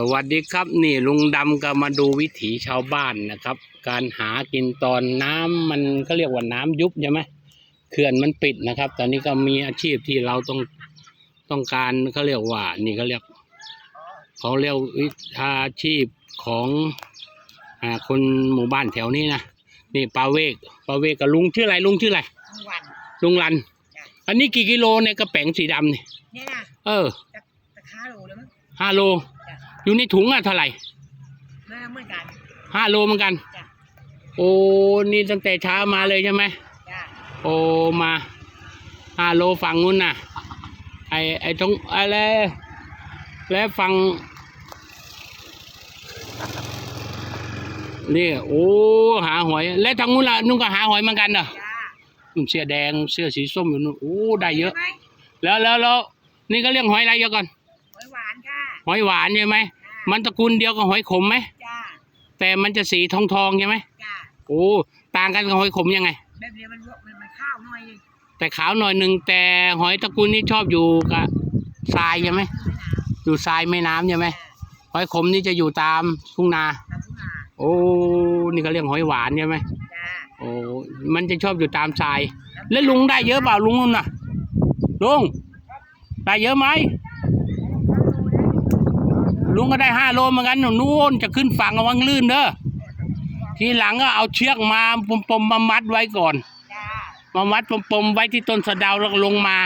สวัสดีครับนี่ลุงดำก็มาดูวิถีชาวบ้านนะครับ การหากินตอนน้ำมันก็เรียกว่าน้ำยุบใช่ไหมเขื่อนมันปิดนะครับ ตอนนี้ก็มีอาชีพที่เราต้องต้องการเขาเรียกว่า นี่เขาเรียกเขาเรียกวิชาชีพของอ่าคนหมู่บ้านแถวนี้นะนี่ปาเวกปาเวกกับลุงชื่ออะไรลุงชื่ออะไรทั้งวันลุงรัน อันนี้กี่กิโลในกระแป๋งสีดำนี่เนี่ยนะเออจะจะค้าโลแล้วมั้งห้าโลจ้ะ อยู่ในถุงอะเท่าไหร่น่าเหมือนกันห้าโลเหมือนกัน จ้ะโอ้นี่ตั้งแต่เช้ามาเลยใช่ไหมจ้ะโอ้มาห้าโลฝั่งนู้นน่ะ ไอไอตรงอะไรแล้วฝั่งนี่โอ้หาหอย แล้วทางนู้นล่ะนุ่งก็หาหอยเหมือนกันเหรอจ้ะนุ่นเสื้อแดงเสื้อสีส้มอยู่นู่นโอ้ได้เยอะใช่ไหมแล้วแล้วแล้วนี่ก็เรียกหอยอะไรเยอะก่อน หอยหวานค่ะ หอยหวานใช่ไหมจ้ะมันตระกูลเดียวกับหอยขมไหม จ้ะแต่มันจะสีทองทองๆใช่ไหมจ้ะโอ้ต่างกันกับหอยขมยังไง แบบเดียวมันมันมันข้าวหน่อยนึงแต่ขาวหน่อยหนึ่งแต่หอยตระกูลนี้ชอบอยู่กับทรายใช่ไหมคือไม่หนาวอยู่ทรายแม่น้ำใช่ไหมหอยขมนี่จะอยู่ตามทุ่งนา ทำทุกงานโอ้นี่ก็เรียกหอยหวานใช่ไหมจ้ะโอ้มันจะชอบอยู่ตามทราย แล้วลุงได้เยอะเปล่าลุงนุ่นน่ะลุงได้เยอะไหม ลุงก็ได้ห้าโลเหมือนกันนู่นจะขึ้นฝั่งระวังลื่นเด้อทีหลังก็เอาเชือกมาปมๆมมามัดไว้ก่อนมามัดปมๆไว้ที่ต้นสะดาวแล้วลงมา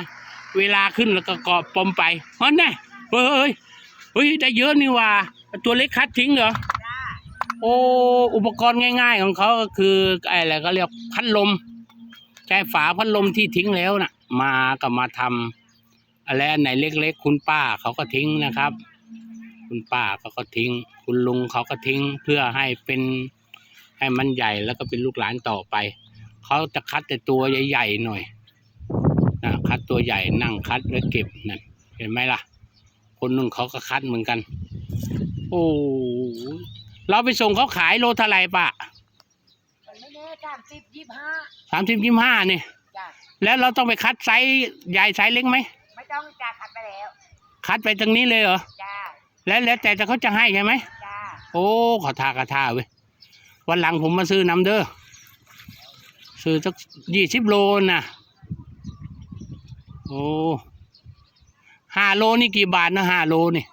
เวลาขึ้นแล้วก็เกาะปมไปเฮ้ยแน่เฮ้ยเฮ้ยเฮ้ยได้เยอะนี่ว่า ตัวเล็กคัดทิ้งเหรอโอ้อุปกรณ์ง่าย ๆ ของเขาก็คือไอ้อะไรก็เรียกพัดลมใช้ฝาพัดลมที่ทิ้งแล้วน่ะ มาก็มาทำอะไรอันไหนเล็ก ๆ คุณป้าเขาก็ทิ้งนะครับ คุณป้าเขาก็ทิ้ง คุณลุงเขาก็ทิ้งเพื่อให้เป็นให้มันใหญ่แล้วก็เป็นลูกหลานต่อไป เขาจะคัดแต่ตัวใหญ่ๆหน่อยนะคัดตัวใหญ่นั่งคัดแล้วเก็บนั่นเห็นไหมล่ะ คนหนึ่งเขาก็คัดเหมือนกัน โอ้เราไปส่งเขาขายโลเท่าไหร่ปะมันไม่แน่สามสิบยี่สิบห้าสามสิบยี่ห้าเนี่ยจ้ะแล้วเราต้องไปคัดไซส์ใหญ่ไซส์เล็กไหมไม่ต้องจ้ะขัดไปแล้ว คัดไปตรงนี้เลยเหรอจ้ะ แล้วแล้วแต่จะเขาจะให้ใช่ไหมจ้ะโอ้ขอทากระทาเว้ยวันหลังผมมาซื้อน้ำเด้อซื้อสักยี่สิบโลนะโอ้ห้าโลนี่กี่บาทนะห้าโลนี่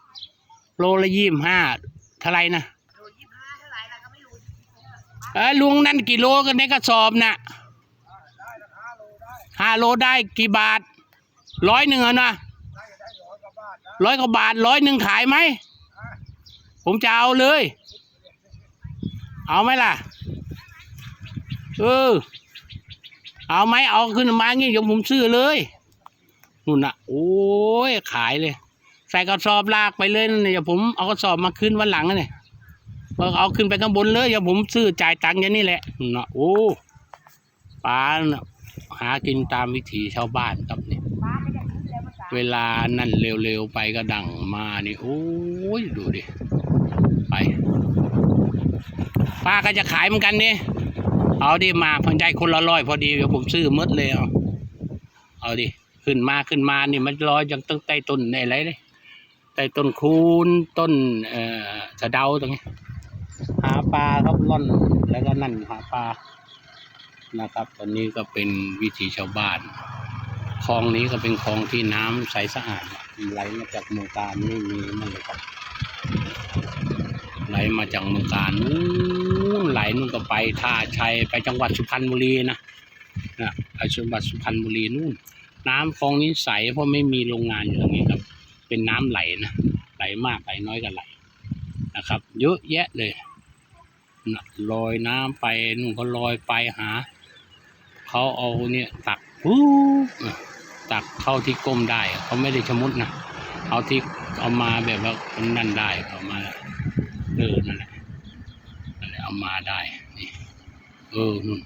โลละยี่สิบห้าเท่าไหรนะโลยี่สิบห้าเท่าไหร่ล่ะก็ไม่รู้เออลุงนั่นกี่โลกันในกระสอบน่ะห้าโลได้กี่บาทร้อยหนึ่งเหรอนะ ร้อยกว่าบาทร้อยหนึ่งขายไหม ผมจะเอาเลย เอาไหมล่ะ เออ เอาไหมเอาขึ้นมางี้เดี๋ยวผมซื้อเลยนู่นน่ะ โอ้ยขายเลย ใส่กระสอบลากไปเลยนะเดี๋ยวผมเอากระสอบมาขึ้นวันหลังนะเนี่ยเอาขึ้นไปข้างบนเลยเดี๋ยวผมซื้อจ่ายตังค์อย่างนี้แหละน่ะโอ้ปลาน่ะหากินตามวิถีชาวบ้านครับนี่ป้ เวลานั่นเร็วๆไปก็ดังมานี่โอ้ยดูดิ ไปป้าก็จะขายเหมือนกันนี่เอาดิมาพันใจคนละร้อยพอดีเดี๋ยวผมซื้อมดเลยเอาเอาดิขึ้นมาขึ้นมานี่มันลอยยังตั้งใต้ต้นในอะไรเลยใต้ต้นคูนต้นเอ่อสะเดาตรงนี้ หาปลาครับล่อนแล้วก็นั่นหาปลานะครับ ตอนนี้ก็เป็นวิถีชาวบ้าน คลองนี้ก็เป็นคลองที่น้ำใสสะอาดไหลมาจากเมืองการไม่มีนั่นเลยครับไหลมาจากเมืองการนู้นไหลนู่นก็ไปท่าชัยไปจังหวัดสุพรรณบุรีนะนะไปจังหวัดสุพรรณบุรีนู่น น้ำคลองนี้ใสเพราะไม่มีโรงงานอยู่ตรงนี้ครับ เป็นน้ำไหลนะไหลมากไหลน้อยก็ไหลนะครับ เยอะแยะเลยนะลอยน้ำไปนู่นก็ลอยไปหาเขาเอาเนี่ยตักปุ๊บ ตักเข้าที่ก้มได้เขาไม่ได้ชะมุดนะเอาที่เอามาแบบว่านั่นได้เอามาเออนั่นแหละนั่นแหละเอามาได้นี่เออนู่น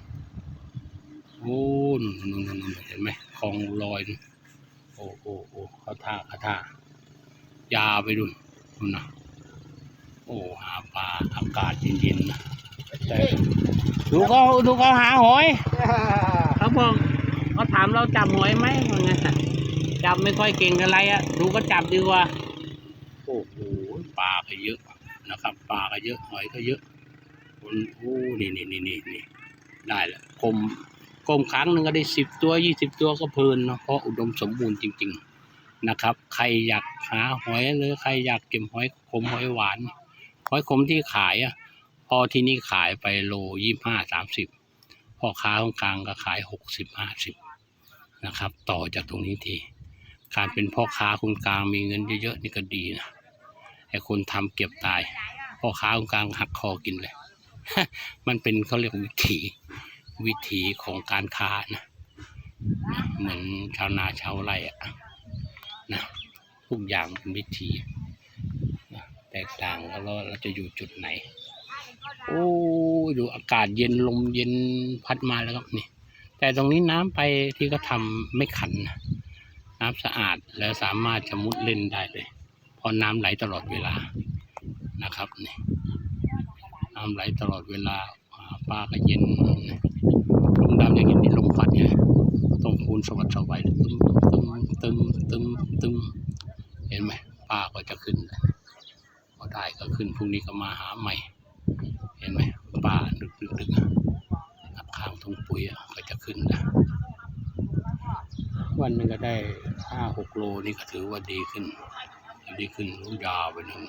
โอ้นู่นนู่นนู่นนู่นเห็นไหมคลองลอยนู่นโอ้โอ้โอ้เขาท่าเขาท่ายาวไปดูนู่นนะโอ้หาปลาอากาศเย็นๆนะแต่ดูเขาดูเขาหาหอยเขาบอก เขาถามเราจับหอยไหมว่าไงจับไม่ค่อยเก่งอะไรอะดูก็จับดีกว่า โอ้โหปลาก็เยอะนะครับปลาก็เยอะหอยก็เยอะคนโอ้นี่นี่นี่นี่นี่ได้ละกลมกลมครั้งหนึ่งก็ได้สิบตัวยี่สิบตัวก็เพลินเนาะเพราะอุดมสมบูรณ์จริง ๆนะครับ ใครอยากหาหอยหรือใครอยากเก็บหอยขมหอยหวานหอยขมที่ขายอะพอที่นี่ขายไปโลยี่ห้าสามสิบพ่อค้าของกลางก็ขายหกสิบห้าสิบ นะครับ ต่อจากตรงนี้ที การเป็นพ่อค้าคนกลางมีเงินเยอะๆนี่ก็ดีนะไอ้คนทำเก็บตาย พ่อค้าคนกลางหักคอกินเลย มันเป็นเขาเรียกวิถีวิถีของการค้านะนะเหมือนชาวนาชาวไร่อะนะทุกอย่างเป็นวิถีแตกต่างแล้วเราจะอยู่จุดไหน โอ้ยดูอากาศเย็นลมเย็นพัดมาแล้วครับนี่ แต่ตรงนี้น้ำไปที่ก็ทำไม่ขันนะน้ำสะอาดแล้วสามารถจะมุดเล่นได้เลยเพราะน้ำไหลตลอดเวลานะครับนี่น้ำไหลตลอดเวลาปลาก็เย็นลงดำอย่างนี้นี่ลมพัดไงต้องคูณสวัสดิ์สวัยตึมตึมตึมตึมตึมเห็นไหมปลาก็จะขึ้นพอได้ก็ขึ้นพรุ่งนี้ก็มาหาใหม่ เห็นไหมป่าดึกดึกดึก ๆๆนับข้างทุ่งปุ๋ยก็จะขึ้นนะ วันนึงก็ได้ห้าหกโลนี่ก็ถือว่าดีขึ้น ดีขึ้นรู้ยาวไปหนึ่ง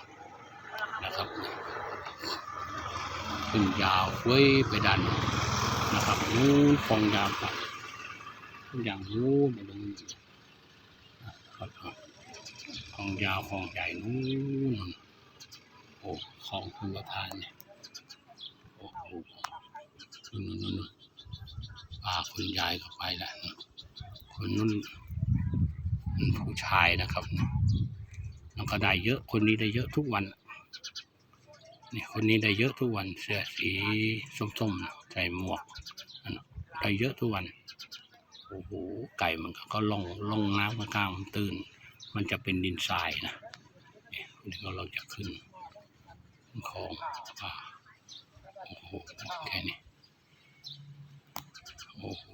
นะครับ ขึ้นยาวเว้ยไปดันนะครับนู้นฟองยาวครับอย่างนู้นไปตรงนี้นะครับฟองยาวฟองใหญ่นู้นโอ้คลองคุณประทานเนี่ย โอ้โหนู่นนู่นนู่น ป้าคุณยายก็ไปแล้วนะคนนู้นผู้ชายนะครับแล้วก็ได้เยอะคนนี้ได้เยอะทุกวันนี่คนนี้ได้เยอะทุกวันเสื้อสีส้มๆใส่หมวกได้เยอะทุกวันโอ้โหไก่มันก็ลงลงน้ำกลางมันตื่น มันจะเป็นดินทรายนะเนี่ยนี่ก็เราจะขึ้นของโอ้โหแค่นี้ โอ้โห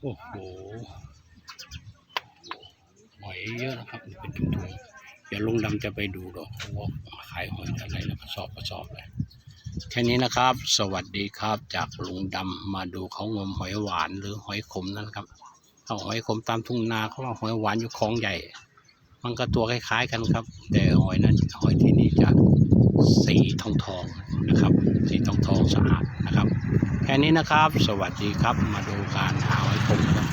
โอ้โหหอยเยอะนะครับเป็นถุงๆเดี๋ยวลุงดำจะไปดูดอกว่าขายหอยอะไรแล้วกระสอบกระสอบเลยแค่นี้นะครับ สวัสดีครับ จากลุงดำมาดูเขางมหอยหวานหรือหอยขมนั่นครับเอาหอยขมตามทุ่งนาเขาว่าหอยหวานอยู่คลองใหญ่ มันก็ตัวคล้ายๆกันครับ แต่หอยนั้นหอยที่นี่จะสีทองทองๆ นะครับ สีทองทองสะอาดนะครับ แค่นี้นะครับ สวัสดีครับ มาดูการหาไอ้ผมนะครับ